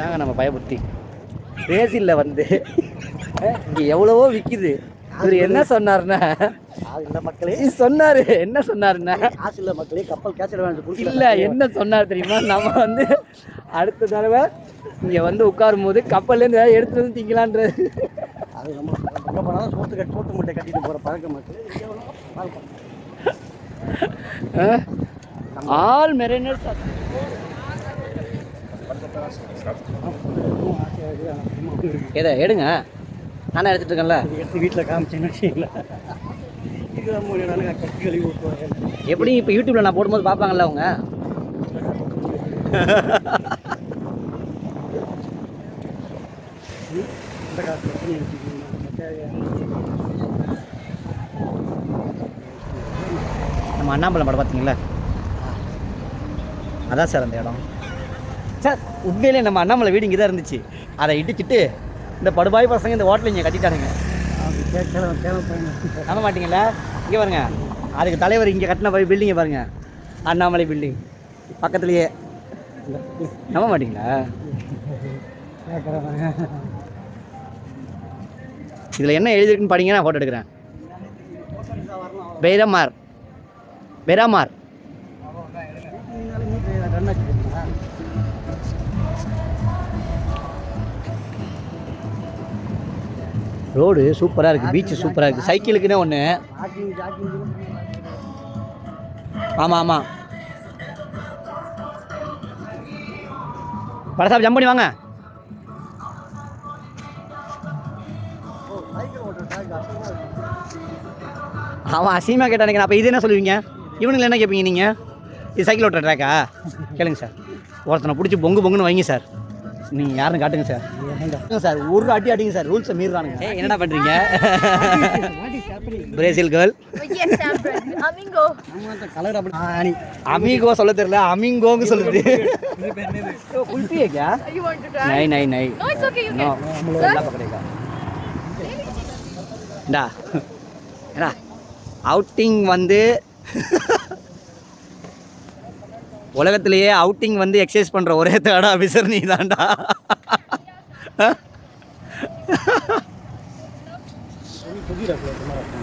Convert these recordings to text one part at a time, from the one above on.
இதாங்க நம்ம பயபுத்தி பிரேசிலில் வந்து இங்கே எவ்வளவோ விற்கிது இவர் என்ன சொன்னாருன்னா இல்லை மக்களே சொன்னார் என்ன சொன்னாருன்னா காசு இல்லை மக்களே கப்பல் கேட்சல் வேண்டாம் இல்ல என்ன சொன்னார் தெரியுமா? நம்ம வந்து அடுத்த தடவை இங்கே வந்து உட்காரும் போது கப்பல்லேருந்து ஏதாவது எடுத்துட்டு வந்து திங்கலான்றது. அது நம்ம எங்கே போனாலும் சோத்து கட்டி சோத்து முட்டை கட்டிட்டு போகிற பழக்கம் மக்களே ஆல் மெரினர்ஸ் எதை எடுங்க. நானே எடுத்துட்டு இருக்கேன்ல. எடுத்து வீட்டில் காமிச்சேன்னு வச்சுக்கல எப்படி இப்போ யூடியூப்ல நான் போடும்போது பார்ப்பாங்கல்ல அவங்க? நம்ம அண்ணாமலை படம் பார்த்தீங்களா அதான் சார் அந்த இடம். சார் உண்மையிலே நம்ம அண்ணாமலை வீடு இங்கே தான் இருந்துச்சு. அதை இடிச்சிட்டு இந்த படுபாய் பசங்க இந்த ஹோட்டலில் இங்கே கட்டிட்டானுங்க. தேவை நம்ப மாட்டீங்களா இங்கே பாருங்க. அதுக்கு தலைவர் இங்கே கட்டின பில்டிங்கை பாருங்க. அண்ணாமலை பில்டிங் பக்கத்துலேயே. நம்ப மாட்டீங்களா? இதில் என்ன எழுதிருக்குன்னு படிங்க நான் ஃபோட்டோ எடுக்கிறேன். பெய்ரமார் பெராமார் ரோடு சூப்பராக இருக்குது பீச்சு சூப்பராக இருக்குது சைக்கிளுக்குன்னே ஒன்று ஆமாம் ஆமாம் படசாப் ஜம்ப் பண்ணி வாங்க. ஆமாம் அசீமா ட்ராக் அசமாக அப்போ இது என்ன சொல்லுவீங்க? இவனுங்களை என்ன கேட்பீங்க நீங்கள் இது சைக்கிள் ஓட்டுற ட்ராக்கா கேளுங்க சார் ஒருத்தனை பிடிச்சி பொங்கு பொங்குன்னு வைங்க சார் நீங்கள் யாருன்னு காட்டுங்க சார். சார் ஒரு அடி அடிங்க சார் ரூல்ஸை மீறானுங்க என்னடா பண்றீங்க? பிரேசில் கேர்ள் கலர் அப்படி அமிகோ சொல்ல தெரியல அமிங்கோங்க சொல்லுது. நை நை நை. டா அவுட்டிங் வந்து உலகத்திலேயே அவுட்டிங் வந்து எக்ஸசைஸ் பண்ணுற ஒரே தேர்ட் ஆஃபீஸர் நீ தான்டா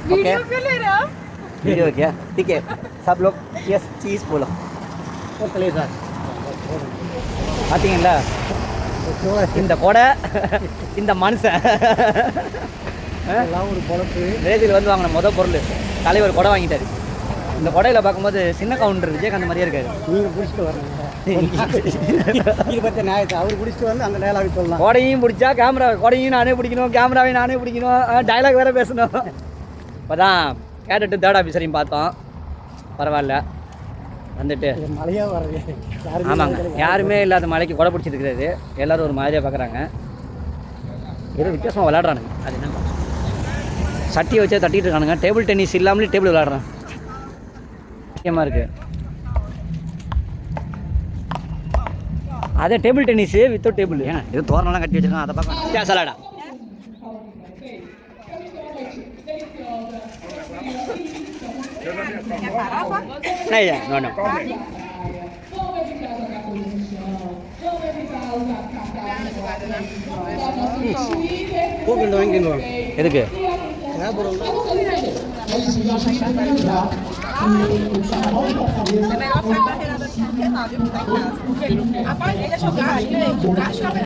Video के ले रहा वीडियो क्या ठीक है सब लोग यस चीज़ बोलो போத்தலே சார் பார்த்தீங்களா இந்த கொடை இந்த மனுஷன் எல்லாம் ஒரு பொழப்பு பிரேசில் வந்து வாங்கின முத பொருள் தலைவர் கொடை வாங்கிட்டாரு இந்த கொடையில் பார்க்கும்போது சின்ன கவுண்டர் விஜயகாந்த் மாதிரியே இருக்காரு. நீங்கள் பிடிச்சிட்டு வரணும். இது பற்றி நியாயத்தை அவர் பிடிச்சிட்டு வந்து அந்த டயலாக் சொல்லலாம். கொடையும் பிடிச்சா கேமரா கொடையும் நானே பிடிக்கணும் கேமராவையும் நானே பிடிக்கணும் டைலாக் வேறு பேசணும். இப்போ தான் கேட்டுட்டு தேர்ட் ஆஃபீஸரையும் பார்த்தோம். பரவாயில்ல. வந்துட்டு. இது மழையாக வர்றது? ஆமாங்க. யாருமே இல்லாத மலைக்கு கொடை பிடிச்சிருக்கிறது எல்லாரும் ஒரு மாதிரியாக பார்க்குறாங்க ஏதோ வித்தியாசமாக விளாட்றானுங்க அது என்ன சட்டியை வச்சே தட்டிட்டு இருக்கானுங்க. டேபிள் டென்னிஸ் இல்லாமலே டேபிள் விளாட்றான் முக்கியமாக இருக்கு. அதே டேபிள் டென்னிஸு வித்தவுட் டேபிள் ஏன் இது தோரணம்லாம் கட்டி வச்சிருக்கான் அதை É isso, e a lembrar que o salão da cabeça... É melhor sair da reirada porque que lá, viu? Tá em casa. Rapaz, ele é jogar, ele jogar,